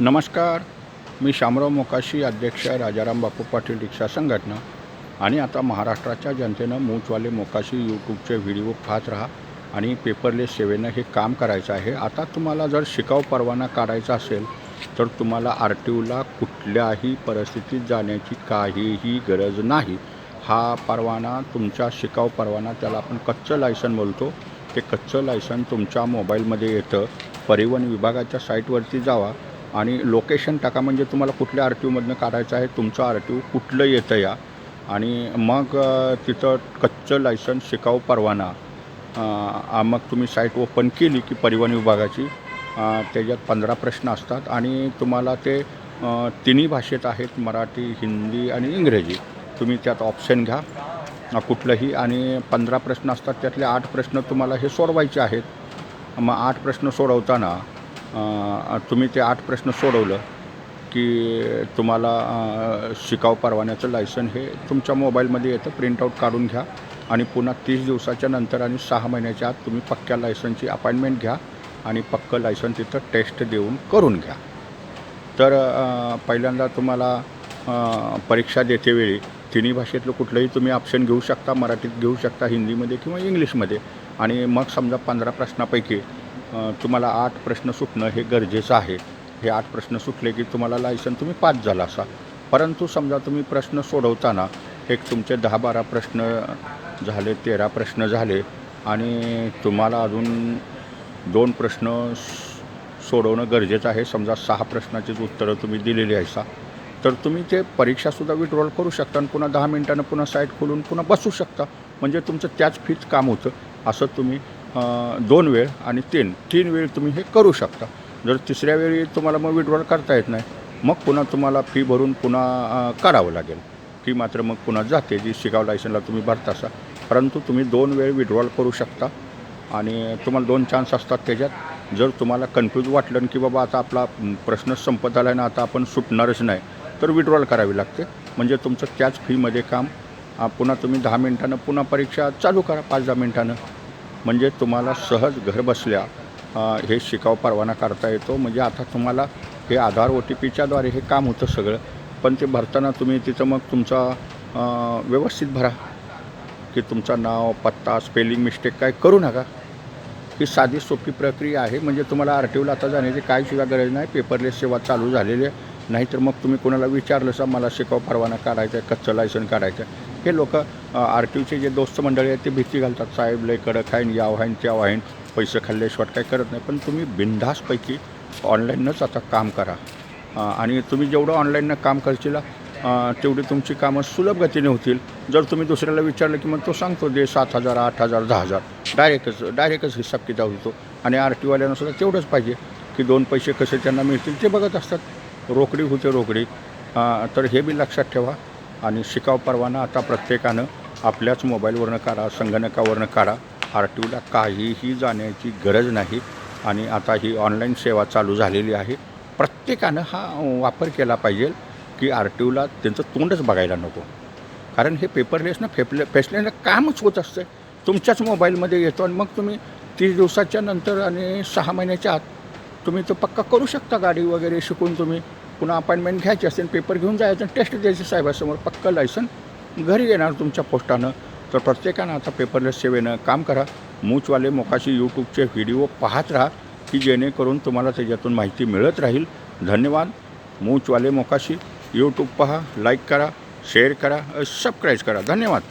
नमस्कार. मी शामराव मोकाशी अध्यक्ष राजाराम बापू पाटील रिक्षा संघटना. आणि आता महाराष्ट्राच्या जनतेनं मूचवाले मोकाशी यूट्यूबचे व्हिडिओ पाहत राहा आणि पेपरलेस सेवेनं हे काम करायचं आहे. आता तुम्हाला जर शिकाव परवाना काढायचा असेल तर तुम्हाला आर टी ओला कुठल्याही परिस्थितीत जाण्याची काहीही गरज नाही. हा परवाना तुमचा शिकाव परवाना त्याला आपण कच्चं लायसन बोलतो. ते कच्चं लायसन तुमच्या मोबाईलमध्ये येतं. परिवहन विभागाच्या साईटवरती जावा. आणि लोकेशन टाका म्हणजे तुम्हाला कुठल्या आर टी ओमधनं काढायचं आहे तुमचं आर टी ओ कुठलं येतं या. आणि मग तिथं कच्चं लायसन शिकाऊ परवाना. मग तुम्ही साईट ओपन केली की परिवहन विभागाची त्याच्यात पंधरा प्रश्न असतात आणि तुम्हाला ते तिन्ही भाषेत आहेत मराठी हिंदी आणि इंग्रजी. तुम्ही त्यात ऑप्शन घ्या कुठलंही. आणि पंधरा प्रश्न असतात त्यातले आठ प्रश्न तुम्हाला हे सोडवायचे आहेत. मग आठ प्रश्न सोडवताना तुम्ही ते आठ प्रश्न सोडवलं की तुम्हाला शिकाव परवान्याचं लायसन हे तुमच्या मोबाईलमध्ये येतं. प्रिंटआउट काढून घ्या आणि पुन्हा तीस दिवसाच्या नंतर आणि सहा महिन्याच्या आत तुम्ही पक्क्या लायसनची अपॉइंटमेंट घ्या आणि पक्कं लायसन तिथं टेस्ट देऊन करून घ्या. तर पहिल्यांदा तुम्हाला परीक्षा देतेवेळी तिन्ही भाषेतलं कुठलंही तुम्ही ऑप्शन घेऊ शकता. मराठीत घेऊ शकता हिंदीमध्ये किंवा इंग्लिशमध्ये. आणि मग समजा पंधरा प्रश्नापैकी तुम्हाला आठ प्रश्न सुटणं हे गरजेचं आहे. हे आठ प्रश्न सुटले की तुम्हाला लायसन तुम्ही पास झाला असा. परंतु समजा तुम्ही प्रश्न सोडवताना एक तुमचे दहा बारा प्रश्न झाले तेरा प्रश्न झाले आणि तुम्हाला अजून दोन प्रश्न सोडवणं गरजेचं आहे. समजा सहा प्रश्नाचीच उत्तरं तुम्ही दिलेली आहे सा. तर तुम्ही ते परीक्षासुद्धा विड्रॉल करू शकता आणि पुन्हा दहा मिनिटानं पुन्हा साईट खोलून पुन्हा बसू शकता. म्हणजे तुमचं त्याच फीच काम होतं. असं तुम्ही दोन वेळ आणि तीन. तीन वेळ तुम्ही हे करू शकता. जर तिसऱ्या वेळी तुम्हाला मग विड्रॉल करता येत नाही मग पुन्हा तुम्हाला फी भरून पुन्हा करावं लागेल. फी मात्र मग पुन्हा जाते जी शिकाव लायसनला तुम्ही भरता असा. परंतु तुम्ही दोन वेळ विड्रॉल करू शकता आणि तुम्हाला दोन चान्स असतात त्याच्यात. जर तुम्हाला कन्फ्यूज वाटलं की बाबा आता आपला प्रश्न संपत आला आहे ना आता आपण सुटणारच नाही तर विड्रॉल करावी लागते. म्हणजे तुमचं त्याच फीमध्ये काम पुन्हा तुम्ही दहा मिनिटानं पुन्हा परीक्षा चालू करा पाच दहा मिनिटानं. म्हणजे तुम्हाला सहज घरबसल्या हे शिकाव परवाना करता येतो. म्हणजे आता तुम्हाला हे आधार ओ टी पीच्याद्वारे हे काम होतं सगळं. पण ते भरताना तुम्ही तिथं मग तुमचा व्यवस्थित भरा. की तुमचं नाव पत्ता स्पेलिंग मिस्टेक काय करू नका. ही साधी सोपी प्रक्रिया आहे. म्हणजे तुम्हाला आर टी ओला आता जाण्याची काय सुद्धा गरज नाही. पेपरलेस सेवा चालू झालेली आहे. नाहीतर मग तुम्ही कोणाला विचारलं सर मला शिकाव परवाना काढायचा आहे कच्चं लायसन काढायचं आहे. हे लोक आर टी ओचे जे दोस्त मंडळी आहेत ते भीती घालतात. साहेब लय कडक आहे याव आहे त्याव आहे पैसे खाल्ल्याशिवाय काय करत नाही. पण तुम्ही बिनधास्तपैकी ऑनलाईनच आता काम करा. आणि तुम्ही जेवढं ऑनलाईननं काम करशील तेवढी तुमची कामं सुलभ गतीने होतील. जर तुम्ही दुसऱ्याला विचारलं की मग तो सांगतो दे सात हजार आठ हजार दहा हजार. डायरेक्टच डायरेक्टच हिसाब किताब होतो. आणि आर टी वाल्यांना सुद्धा तेवढंच पाहिजे की दोन पैसे कसे त्यांना मिळतील ते बघत असतात. रोकडी होते रोकडी. तर हे बी लक्षात ठेवा. आणि शिकाव परवाना आता प्रत्येकानं आपल्याच मोबाईलवरनं काढा संगणकावरनं काढा. आर टी ओला काहीही जाण्याची गरज नाही आणि आता ही ऑनलाईन सेवा चालू झालेली आहे. प्रत्येकानं हा वापर केला पाहिजे की आर टी ओला त्यांचं तोंडच बघायला नको. कारण हे पेपरलेसनं फेपले फेसलेलं कामच होत असतं. तुमच्याच मोबाईलमध्ये येतो आणि मग तुम्ही तीस दिवसाच्या नंतर आणि सहा महिन्याच्या आत तुम्ही तो पक्का करू शकता गाडी वगैरे शिकून तुम्ही. पुन्हा अपॉइंटमेंट घ्यायची असेल पेपर घेऊन जायचं टेस्ट द्यायची. साहेबासमोर पक्कं लायसन घरी येणार तुमच्या पोस्टानं. तर प्रत्येकानं आता पेपरलेस सेवेनं काम करा. मूचवाले मोकाशी यूट्यूबचे व्हिडिओ पाहत राहा की जेणेकरून तुम्हाला त्याच्यातून माहिती मिळत राहील. धन्यवाद. मूचवाले मोकाशी. यूट्यूब पहा लाईक करा शेअर करा सबस्क्राईब करा. धन्यवाद.